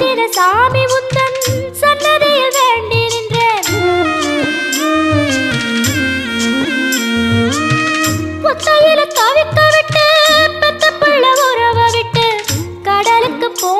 சமுத்திர சாமி உந்தன் சன்னதியில் வேண்டி நின்றேன். ஒத்தையில தவிக்க விட்டு பெத்த பிள்ளை உறவ விட்டு கடலுக்கு போ